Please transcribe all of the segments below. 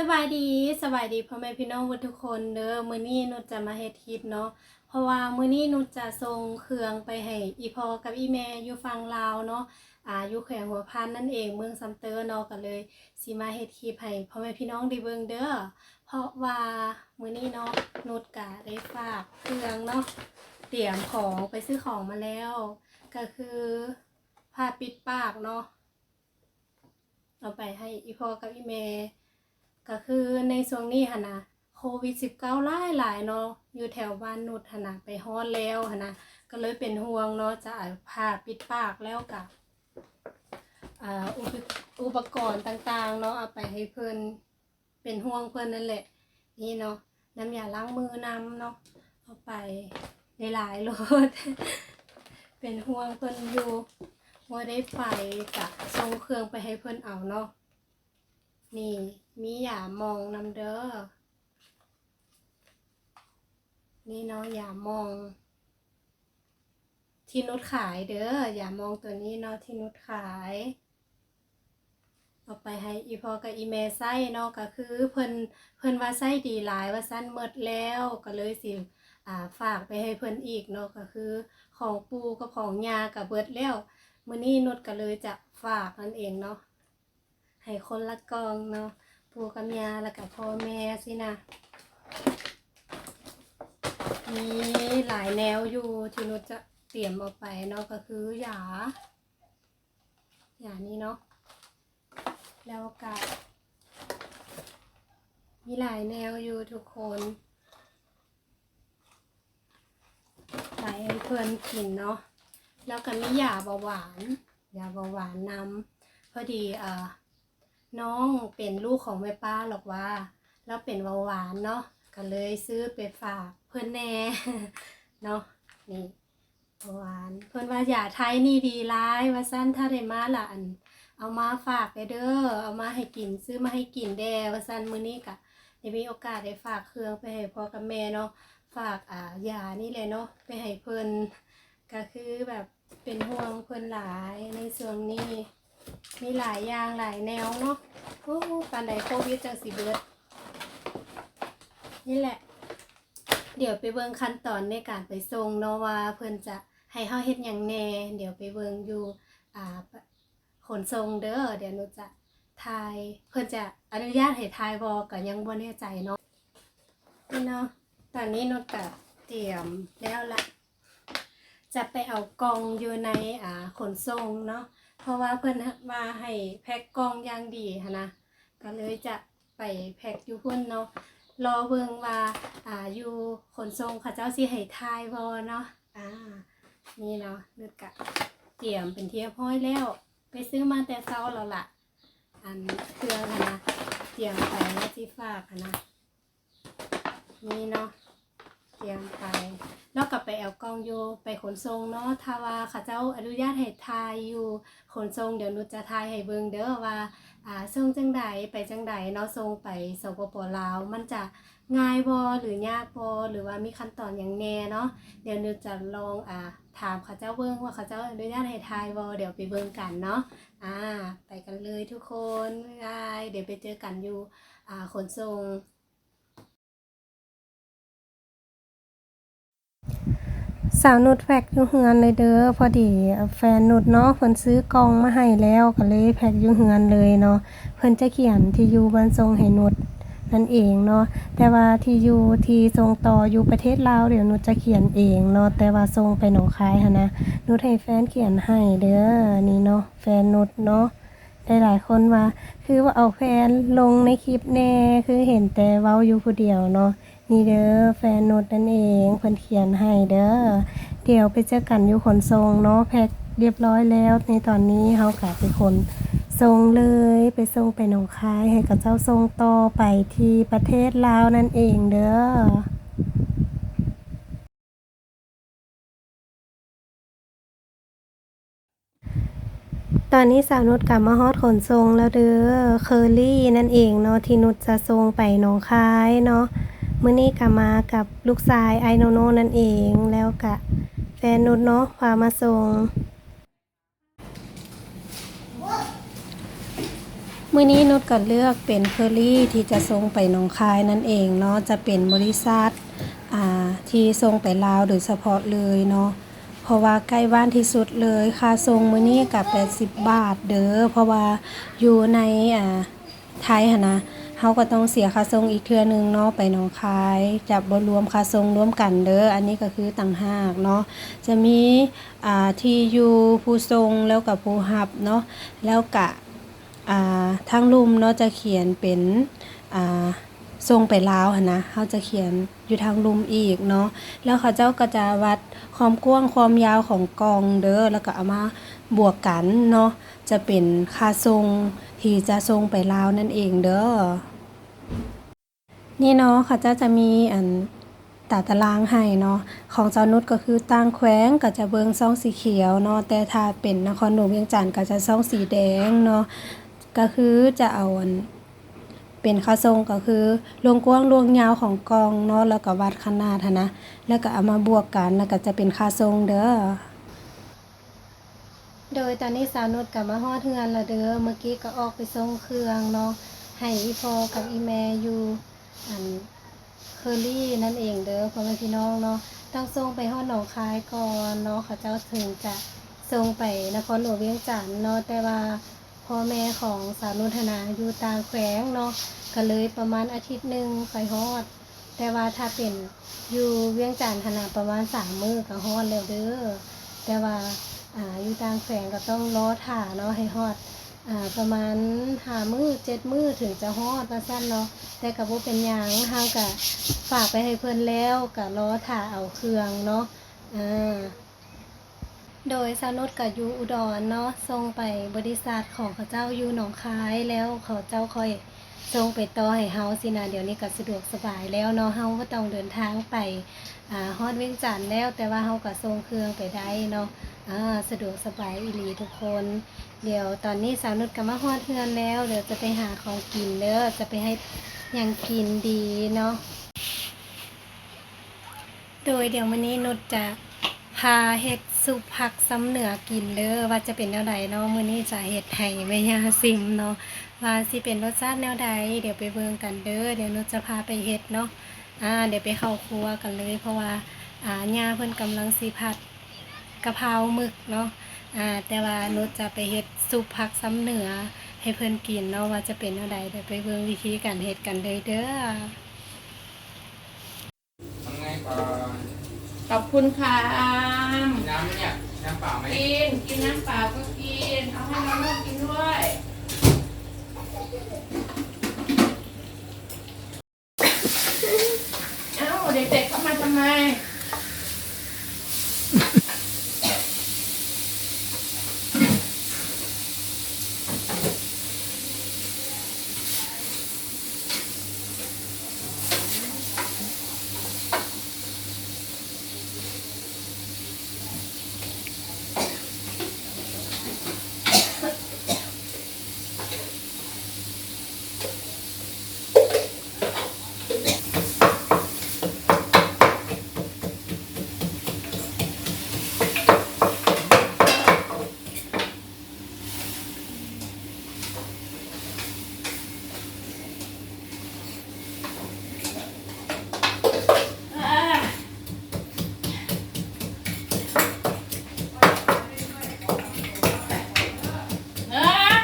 สบายดีสบายดีพ่อแม่พี่น้องทุกคนเด้อมื้อนี้นุชจะมาเฮ็ดคลิปเนาะเพราะว่ามื้อนี้นุชจะส่งเครื่องไปให้อีพ่อกับอีแม่อยู่ฝั่งลาวเนาะอ่าอยู่แขวงหัวพันนั่นเองเมืองซัมเตอร์เนาะก็เลยสิมาเฮ็ดคลิปให้พ่อแม่พี่น้องได้เบิ่งเด้อเพราะว่ามื้อนี้เนาะนุชก็ได้ฝากเครื่องเนาะเตรียมของไปซื้อของมาแล้ว ก็คือผ้าปิดปากเนาะเอาไปให้อีพ่อกับอีแม่ ก็คือในช่วงนี้หนนะโควิด -19 หลายหลายเนาะอยู่แถวบ้านนุชหนนะไปฮอดแล้วหนนะก็เลยเป็นห่วงเนาะจะอาผ้าปิดปากแล้วกับอ่าอุปอุปกรณ์ต่างๆเนาะเอาไปให้เพิ่นเป็นห่วงเพิ่นนั่นแหละ นี่เนาะน้ำยาล้างมือนำเนาะเอาไปหลายๆโลดเป็นห่วงเพิ่นอยู่ว่าได้ไปกะส่งเครื่องไปให้เพิ่นเอาเนาะ นี่ มีอย่ามองนำเด้อ นี่เนาะอย่ามอง ที่นุชขายเด้อ อย่ามองตัวนี้เนาะที่นุชขาย เอาไปให้อีพอกับอีเมไส้เนาะก็คือเพิ่นเพิ่นว่าไส้ดีหลายว่าสั้นเมดแล้วก็เลยสิอ่าฝากไปให้เพิ่นอีกเนาะก็คือ ของปูกับของยากับเบิดแล้วมื้อนี้นุชก็เลยจะฝากนั่นเองเนาะ ให้คนละกองเนาะปู่กับยาแล้วกับพ่อแม่สินะมีหลายแนวอยู่ที่นุชจะเตรียมออกไปเนาะก็คือหยาหยานี้เนาะแล้วก็มีหลายแนวอยู่ทุกคนไปให้เพื่อนกินเนาะแล้วก็มียาเบาหวานยาเบาหวานนำพอดีอ่า น้องเป็นลูกของแม่ป้าหรอกว่า แล้วเป็นเบาหวานเนาะก็เลยซื้อไปฝากเพื่อนแน่เนาะนี่เบาหวานเพื่อนว่าอย่าไทยนี่ดีร้ายว่าสั้นถ้าได้มาละอัน เอามาฝากไปเด้อเอามาให้กินซื้อมาให้กินแดว่าสั้นมื้อนี้กะได้มีโอกาสได้ฝากเครื่องไปให้พ่อกับแม่เนาะฝากอ่ายานี่เลยเนาะไปให้เพิ่อนก็คือแบบเป็นห่วงเพิ่นหลายในส่วนนี้ มีหลายอย่างหลายแนวเนาะโอ้ปานใดโควิดจังสิเบิด นี่แหละ เดี๋ยวไปเบิ่งขั้นตอนในการไปส่งเนาะว่าเพิ่นจะให้เฮาเฮ็ดหยังแน่ เดี๋ยวไปเบิ่งอยู่อ่าขนส่งเด้อเดี๋ยวหนูจะทายเพิ่นจะอนุญาตให้ทายบ่ก็ยังบ่แน่ใจเนาะนี่เนาะตอนนี้หนูก็เตรียมแล้วละจะไปเอากองอยู่ในอ่าขนส่งเนาะ ราะว่าเพิ่นว่าให้แพ็คกล่องอย่างดีหั้นนะก็เลยจะไปแพ็คอยู่พุ่นเนาะรอเบิ่งว่าอ่าอยู่ขนส่งเขาเจ้าสิให้ทายบ่เนาะอ่านี่เนาะนึกกะเตรียมเป็นเทียบห้อยแล้ว ไปซื้อมาแต่เช้าแล้วล่ะ อันเครื่องหั้นนะเตรียมไปว่าสิฝากหั้นนะนี่เนาะ เตรียมไปแล้วก็ไปเอากองอยู่ไปขนส่งเนาะถ้าว่าเขาเจ้าอนุญาตให้ถ่ายอยู่ขนส่งเดี๋ยวนูจะถ่ายให้เบิ่งเด้อว่าอ่าส่งจังใดไปจังใดเนาะส่งไปสปปลาว มันจะง่ายบ่หรือยากบ่หรือว่ามีขั้นตอนอย่างแน่เนาะเดี๋ยวนูจะลองอ่าถามเขาเจ้าเบิ่งว่าเขาเจ้าอนุญาตให้ถ่ายบ่เดี๋ยวไปเบิ่งกันเนาะอ่าไปกันเลยทุกคนบ๊ายบายเดี๋ยวไปเจอกันอยู่อ่าขนส่งาวนุชแพ็กอยู่เฮือนเลยเด้อพอดีแฟนนุชเนาะเพิ่นซื้อกล่องมาให้แล้วก็เลยแพ็กอยู่เฮือนเลยเนาะเพิ่นจะเขียนที่อยู่บรรทรงให้นุชนั่นเองเนาะแต่ว่าที่อยู่ที่ทรงต่ออยู่ประเทศลาวเดี๋ยวนุชจะเขียนเองเนาะแต่ว่าทรงไปหนองคายหั่นะนุชให้แฟนเขียนให้เด้อนี่เนาะแฟนนุชเนาะหลายคนว่าคือว่าเอาแฟนลงในคลิปแน่คือเห็นแต่เว้าอยู่ผู้เดียวเนาะนี่เด้อแฟนโนดนั่นเองเพิ่นเขียนให้เด้อ เดี๋ยวไปเจอกันอยู่ขนส่งเนาะแพ็คเรียบร้อยแล้ว ในตอนนี้เฮากะไปขนส่งเลยไปส่งไปหนองคายให้กับเจ้าส่งต่อไปที่ประเทศลาวนั่นเองเด้อตอนนี้สาวนุชกลับมาฮอดขนส่งแล้วเด้อเคอรี่นั่นเองเนาะที่นุชจะส่งไปหนองคายเนาะมื่อนี้ก็มากับลูกชายไอโนโนนั่นเองแล้วกะ นนุชเนาะพามาส่งมื้อนี้นุชก็เลือกเป็นเคอรี่ที่จะส่งไปหนองคายนั่นเองเนาะจะเป็นบริษัทที่ส่งไปลาวโดยเฉพาะเลยเนาะเพราะว่าใกล้บ้านที่สุดเลยค่าส่งมื้อนี้ก็80 บาทเด้อเพราะว่าอยู่ในอ่าไทยหนะ เฮาก็ต้องเสียค่าส่งอีกเทื่อนึงเนาะไปหนองคายจะบ่รวมค่าส่งรวมกันเด้ออันนี้ก็คือต่างหากเนาะจะมีอ่าที่อยู่ผู้ส่งแล้วกับผู้รับเนาะแล้วก็อ่าทางลุมเนาะจะเขียนเป็นอ่าทรงไปลาวนนะเขาจะเขียนอยู่ทางลุมอีกเนาะแล้วเขาเจ้าก็จะวัดความกว้างความยาวของกองเด้อแล้วก็เอามาบวกกันเนาะจะเป็นค่าทรง ที่จะทรงไปลาวนั่นเองเด้อ นี่เนาะเขาเจ้าจะมีอันตาตารางให้เนาะของเจ้านุชก็คือต่างแขวงก็จะเบิงซ่องสีเขียวเนาะแต่ถ้าเป็นนครหลวงเวียงจันทน์ก็จะซ่องสีแดงเนาะก็คือจะเอาเป็นค่าทรงก็คือลวงกว้างลวงยาวของกองเนาะแล้วก็วัดขนาดหั้นนะแล้วก็เอามาบวกกันแล้วก็จะเป็นค่าทรงเด้อ โดยตอนนี้สาวนุชกลับมาฮอดเฮือนละเด้อเมื่อกี้ก็ออกไปส่งเครื่องเนาะให้อีพอกับอีแม่อยู่อันเคอรี่นั่นเองเด้อพ่อแม่พี่น้องเนาะต้องส่งไปฮอดหนองคายก่อนเนาะเขาเจ้าถึงจะส่งไปนครหลวงเวียงจันทน์เนาะแต่ว่าพ่อแม่ของสาวนุธนาอยู่ต่างแขวงเนาะก็เลยประมาณอาทิตย์หนึ่งค่อยฮอด แต่ว่าถ้าเป็นอยู่เวียงจันทน์ขนาดประมาณสามมือก็ฮอดแล้วเด้อแต่ว่า อ่าอยู่ต่างแขวงก็ต้องรอถ่าเนาะให้ฮอดอ่าประมาณหามื้อเจ็ดมื้อถึงจะฮอดว่าซั่นเนาะแต่ก็บ่เป็นยังเฮาก็ฝากไปให้เพิ่อนแล้วก็รอถ่าเอาเครื่องเนาะอ่าโดยสาวนุชกับยูอุดรเนาะส่งไปบริษัทของเขาเจ้าอยู่หนองคายแล้วเขาเจ้าค่อยส่งไปต่อให้เฮาสินะเดี๋ยวนี้ก็สะดวกสบายแล้วเนาะเฮาก็ต้องเดินทางไปอ่าฮอดเวียงจันทน์แล้วแต่ว่าเฮาก็ส่งเครื่องไปได้เนาะ อ่าสะดวกสบายอีหลีทุกคน เดี๋ยวตอนนี้สาวนุชก็มาฮอดเฮือนแล้ว เดี๋ยวจะไปหาของกินเด้อจะไปให้ยังกินดีเนาะโดยเดี๋ยววันนี้นุชจะพาเฮ็ดซุปผักซ้ำเหนือกินเด้อว่าจะเป็นแนวใดเนาะมื้อนี้จะเฮ็ดให้แม่ยาซิมเนาะว่าสิเป็นรสชาติแนวใดเดี๋ยวไปเบิ่งกันเด้อเดี๋ยวหนูจะพาไปเฮ็ดเนาะอ่าเดี๋ยวไปเข้าครัวกันเลย เพราะว่าอ่าย่าเพิ่นกำลังสิผัด กะเพราหมึกเนาะอ่าแต่ว่าหนูจะไปเฮ็ดซุปผักซ้ำเหนือให้เพิ่นกินเนาะว่าจะเป็นแนวใดเดี๋ยวไปเบิ่งวิธีการเฮ็ดกันเลยเด้อทำไงก่อนขอบคุณค่ะมีน้ำไหมเนี่ยน้ำเปล่าไหมกินกินน้ำเปล่าก็กิน เอาให้น้องลูกกินด้วยเอ้าเด็กๆเข้ามาทำไม เออ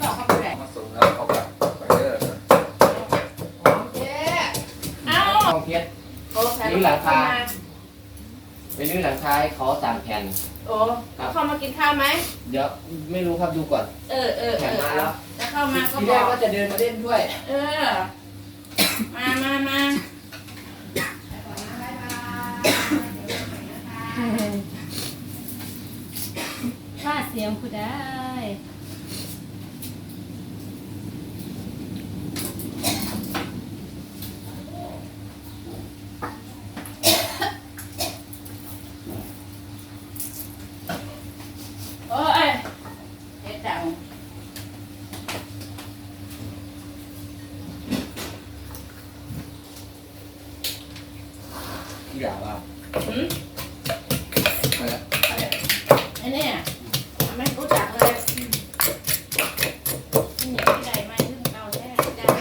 บอกเขาไปไหน มาส่งแล้วเขาแบบไปเด้อ เอ้า ห้องเพชร โอ้ใคร นี่หลังคา ม ไปรื้อหลังคาให้เขาสามแผ่น โอ้เข้ามากินข้าวไหม เดี๋ยวไม่รู้ ครับดูก่อนเออเออเอแผ่นอมาแล้วจะเข้ามาก็ทีบแรอกกว่าจะเดินมาเล่นด้วย เออ มามามาว่าเสียงผู้ได้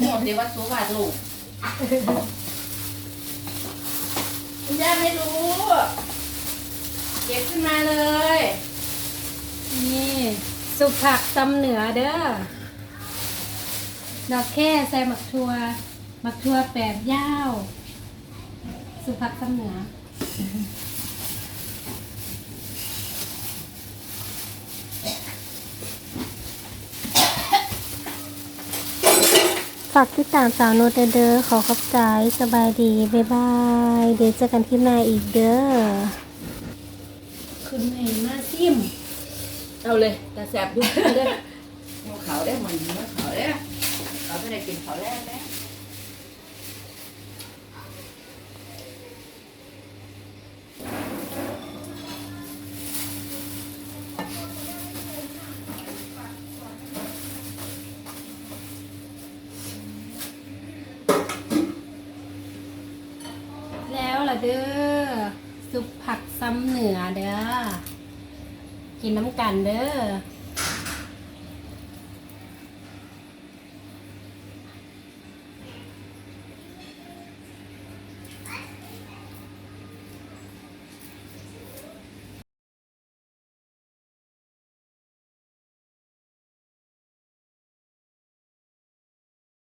หมดเลยว่าสูบาดลูกคุณย่าไม่รู้ เก็บขึ้นมาเลย นี่สุกผักตำเหนือเด้อดอกแค่ใส่หมักทัวหมักทัวแปดยาว สุกผักตำเหนือ ฝากติดตามสาวนุชเด้อขอขอบใจสบายดี บ๊ายบาย เดี๋ยวเจอกันที่หน้าอีกเด้อคุณแม่มาซิมเอาเลยแต่แสบดูเลยเอาเขาได้เหมือนเนื้อเขาได้เขาไม่ได้กินเขาแรกแล้วแล้ว เหนือเด้อกินน้ำกันเด้อ